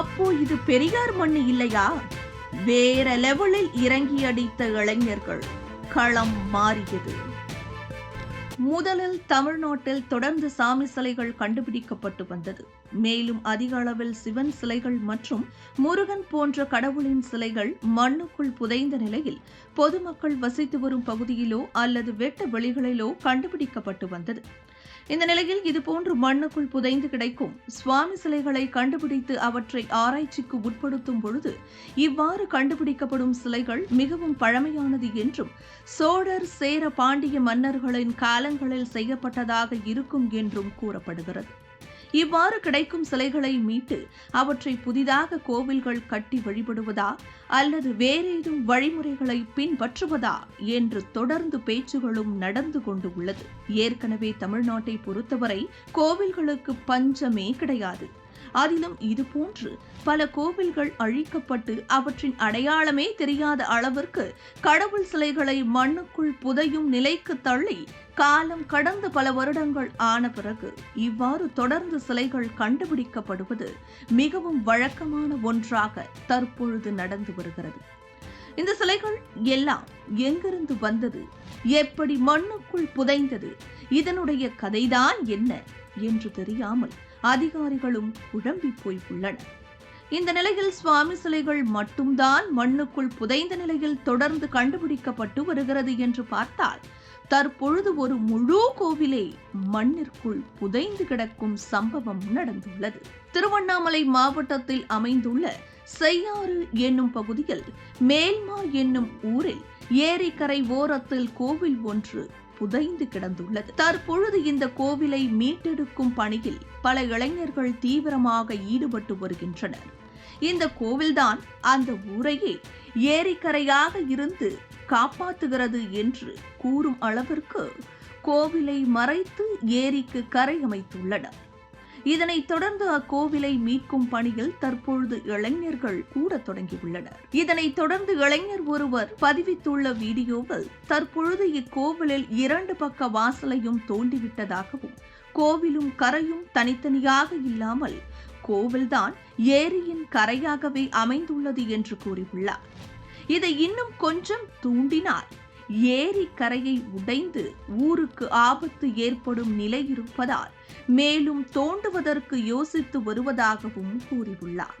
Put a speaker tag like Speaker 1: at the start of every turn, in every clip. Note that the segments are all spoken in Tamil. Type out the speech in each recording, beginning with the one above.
Speaker 1: அப்போ இது பெரியார் மண்ணு இல்லையா? வேற லெவலில் இறங்கி அடித்த இளைஞர்கள். களம் மாறியது. முதலில் தமிழ்நாட்டில் தொடர்ந்து சாமி சிலைகள் கண்டுபிடிக்கப்பட்டு வந்தது. மேலும் அதிக அளவில் சிவன் சிலைகள் மற்றும் முருகன் போன்ற கடவுளின் சிலைகள் மண்ணுக்குள் புதைந்த நிலையில் பொதுமக்கள் வசித்து வரும் பகுதியிலோ அல்லது வெட்ட வெளிகளிலோ கண்டுபிடிக்கப்பட்டு வந்தது. இந்த நிலையில் இதுபோன்று மண்ணுக்குள் புதைந்து கிடைக்கும் சுவாமி சிலைகளை கண்டுபிடித்து அவற்றை ஆராய்ச்சிக்கு உட்படுத்தும் பொழுது இவ்வாறு கண்டுபிடிக்கப்படும் சிலைகள் மிகவும் பழமையானது என்றும் சோழர் சேர பாண்டிய மன்னர்களின் காலங்களில் செய்யப்பட்டதாக இருக்கும் என்றும் கூறப்படுகிறது. இவ்வாறு கிடைக்கும் சிலைகளை மீட்டு அவற்றை புதிதாக கோவில்கள் கட்டி வழிபடுவதா? அல்லது வேறேதும் வழிமுறைகளை பின்பற்றுவதா? என்று தொடர்ந்து பேச்சுகளும் நடந்து கொண்டு உள்ளது. ஏற்கனவே தமிழ்நாட்டை பொறுத்தவரை கோவில்களுக்கு பஞ்சமே கிடையாது. அதிலும் இதுபோன்று பல கோவில்கள் அழிக்கப்பட்டு அவற்றின் அடையாளமே தெரியாத அளவிற்கு கடவுள் சிலைகளை மண்ணுக்குள் புதையும் நிலைக்கு தள்ளி காலம் கடந்து பல வருடங்கள் ஆன பிறகு இவ்வாறு தொடர்ந்து சிலைகள் கண்டுபிடிக்கப்படுவது மிகவும் வழக்கமான ஒன்றாக தற்பொழுது நடந்து வருகிறது. இந்த சிலைகள் எல்லாம் எங்கிருந்து வந்தது? எப்படி மண்ணுக்குள் புதைந்தது? இதனுடைய கதைதான் என்ன? என்று தெரியாமல் அதிகாரிகளும் குழம்பி போய் உள்ளனர் இந்த நிலையில் சுவாமி சிலைகள் மட்டும்தான் மண்ணுக்குள் புதைந்த நிலையில் தொடர்ந்து கண்டுபிடிக்கப்பட்டு வருகிறது என்று பார்த்தால் தற்பொழுது ஒரு முழு கோவிலே மண்ணிற்குள் புதைந்து கிடக்கும் சம்பவம் நடந்துள்ளது. திருவண்ணாமலை மாவட்டத்தில் அமைந்துள்ள செய்யாறு என்னும் பகுதியில் மேல்மா என்னும் ஊரில் ஏரிக்கரை ஓரத்தில் கோவில் ஒன்று புதைந்து கிடந்துள்ளது. தற்பொழுது இந்த கோவிலை மீட்டெடுக்கும் பணியில் பல இளைஞர்கள் தீவிரமாக ஈடுபட்டு வருகின்றனர். இந்த கோவில்தான் அந்த ஊரையே ஏரிக்கரையாக இருந்து காப்பாற்றுகிறது என்று கூறும் அளவிற்கு கோவிலை மறைத்து ஏரிக்கு கரை அமைத்துள்ளனர். இதனைத் தொடர்ந்து அக்கோவிலை மீட்கும் பணியில் தற்பொழுது இளைஞர்கள் கூட தொடங்கியுள்ளனர். இதனைத் தொடர்ந்து இளைஞர் ஒருவர் பதிவித்துள்ள வீடியோவில் தற்பொழுது இக்கோவிலில் இரண்டு பக்க வாசலையும் தோண்டிவிட்டதாகவும் கோவிலும் கரையும் தனித்தனியாக இல்லாமல் கோவில்தான் ஏரியின் கரையாகவே அமைந்துள்ளது என்று கூறியுள்ளார். இதை இன்னும் கொஞ்சம் தூண்டினால் ஏரி கரையை உடைந்து ஊருக்கு ஆபத்து ஏற்படும் நிலை இருப்பதால் மேலும் தோண்டுவதற்கு யோசித்து வருவதாகவும் கூறியுள்ளார்.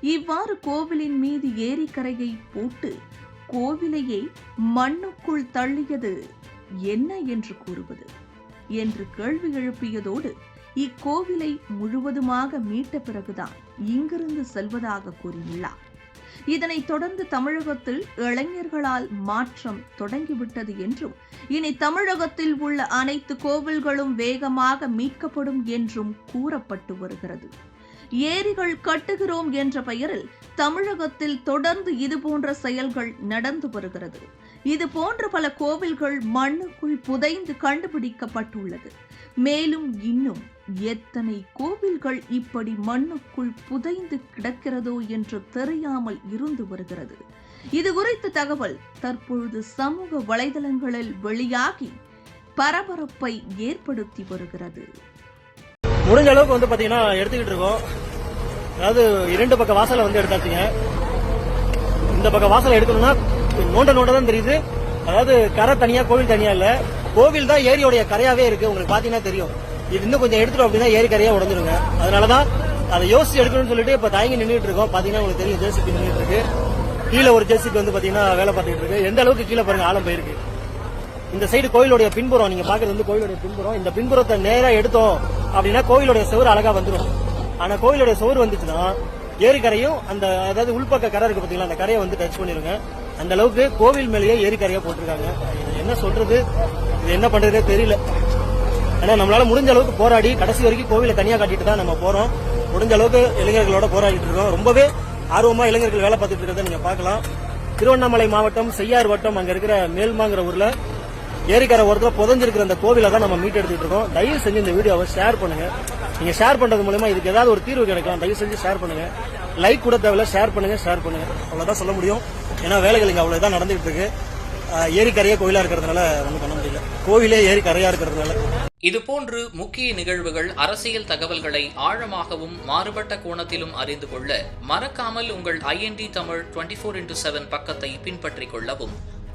Speaker 1: இவ்வாறு கோவிலின் மீது ஏரிக்கரையை போட்டு கோவிலையை மண்ணுக்குள் தள்ளியது என்ன என்று கூறுவது? என்று கேள்வி எழுப்பியதோடு இக்கோவிலை முழுவதுமாக மீட்ட பிறகுதான் இங்கிருந்து செல்வதாக கூறியுள்ளார். இதனைத் தொடர்ந்து தமிழகத்தில் இளைஞர்களால் மாற்றம் தொடங்கிவிட்டது என்றும் இனி தமிழகத்தில் உள்ள அனைத்து கோவில்களும் வேகமாக மீட்கப்படும் என்றும் கூறப்பட்டு வருகிறது. ஏரிகள் கட்டுகிறோம் என்ற பெயரில் தமிழகத்தில் தொடர்ந்து இதுபோன்ற செயல்கள் நடந்து வருகிறது. இது போன்ற பல கோவில்கள் மண்ணுக்குள் புதைந்து கண்டுபிடிக்கப்பட்டுள்ளது. மேலும் இன்னும் எத்தனை கோவில்கள் இப்படி மண்ணுக்குள் புதைந்து கிடக்கிறதோ என்று தெரியாமல் இருந்து வருகிறது. இது குறித்த தகவல் தற்பொழுது சமூக வலைதளங்களில் வெளியாகி பரபரப்பை ஏற்படுத்தி வருகிறது.
Speaker 2: முடிஞ்ச அளவுக்கு வந்து பாத்தீங்கன்னா எடுத்துக்கிட்டு இருக்கோம். அதாவது இரண்டு பக்க வாசலை வந்து எடுத்தாச்சுங்க. இந்த பக்க வாசலை எடுக்கணும்னா நோண்ட நோண்ட தான் தெரியுது. அதாவது கரை தனியா கோவில் தனியா இல்ல. கோவில் தான் ஏரியோடைய கரையாவே இருக்கு. உங்களுக்கு பாத்தீங்கன்னா தெரியும். இது இன்னும் கொஞ்சம் எடுத்துட்டோம் அப்படின்னா ஏரி கரையா உடஞ்சிருங்க. அதனாலதான் அதை யோசிச்சு எடுக்கணும்னு சொல்லிட்டு இப்ப தயங்கி நின்றுட்டு இருக்கோம். பாத்தீங்கன்னா உங்களுக்கு தெரியும் ஜேசிபி நின்றுட்டு இருக்கு. கீழே ஒரு ஜேசிபி வந்து பாத்தீங்கன்னா வேலை பார்த்துட்டு இருக்கு. எந்த அளவுக்கு கீழே பாருங்க ஆழம் போயிருக்கு. இந்த சைடு கோயிலுடைய பின்புறம் நீங்க பாக்குறது வந்து கோயிலுடைய பின்புறம். இந்த பின்புறத்தை நேரா எடுத்தோம் அப்படின்னா கோயிலுடைய சுவர் அழகா வந்துடும் ஆனா கோயிலுடைய சுவர் வந்துச்சுன்னா ஏரிக்கரையும் அந்த அதாவது உள்பக்க கரை இருக்கு பாத்தீங்களா அந்த கரையை வந்து டச் பண்ணிருங்க. அந்த அளவுக்கு கோவில் மேலேயே ஏரிக்கரையா போட்டிருக்காங்க. என்ன சொல்றது? இது என்ன பண்றதே தெரியல. ஆனா நம்மளால முடிஞ்ச அளவுக்கு போராடி கடைசி வரைக்கும் கோவிலை தனியா காட்டிட்டு தான் நம்ம போறோம். முடிஞ்ச அளவுக்கு இளைஞர்களோட போராடிட்டு இருக்கோம். ரொம்பவே ஆர்வமா இளைஞர்கள் வேலை பார்த்துட்டு இருக்கிறத நீங்க பார்க்கலாம். திருவண்ணாமலை மாவட்டம் செய்யார் வட்டம் அங்க இருக்கிற மேல்மாங்கிற ஊர்ல ஏரிக்கரை ஓரத்தில் புதஞ்சிருக்கிற அந்த கோவிலை தான் நம்ம மீட் எடுத்துட்டு இருக்கோம். தயவு செஞ்சு இந்த வீடியோவை ஷேர் பண்ணுங்க. நீங்க ஷேர் பண்றது மூலமா இதுக்கு ஏதாவது ஒரு தீர்வு கிடைக்கலாம். தயவு செஞ்சு ஷேர் பண்ணுங்க. லைக் கூட தேவையில்ல ஷேர் பண்ணுங்க ஷேர் பண்ணுங்க. அவ்வளவுதான் சொல்ல முடியும். ஏன்னா வேலைகள் இங்க அவ்வளவுதான் நடந்துகிட்டு இருக்கு. ஏரிக்கரையே ஏரி கோயிலா இருக்கிறதுனால ஒன்றும் பண்ண முடியல. கோவிலே ஏரிக்கரையா இருக்கிறதுனால. இருக்கிறதுனால
Speaker 3: இதுபோன்று முக்கிய நிகழ்வுகள் அரசியல் தகவல்களை ஆழமாகவும் மாறுபட்ட கோணத்திலும் அறிந்து கொள்ள மறக்காமல் உங்கள் IND Tamil twenty four into seven பக்கத்தை பின்பற்றிக் கொள்ளவும்.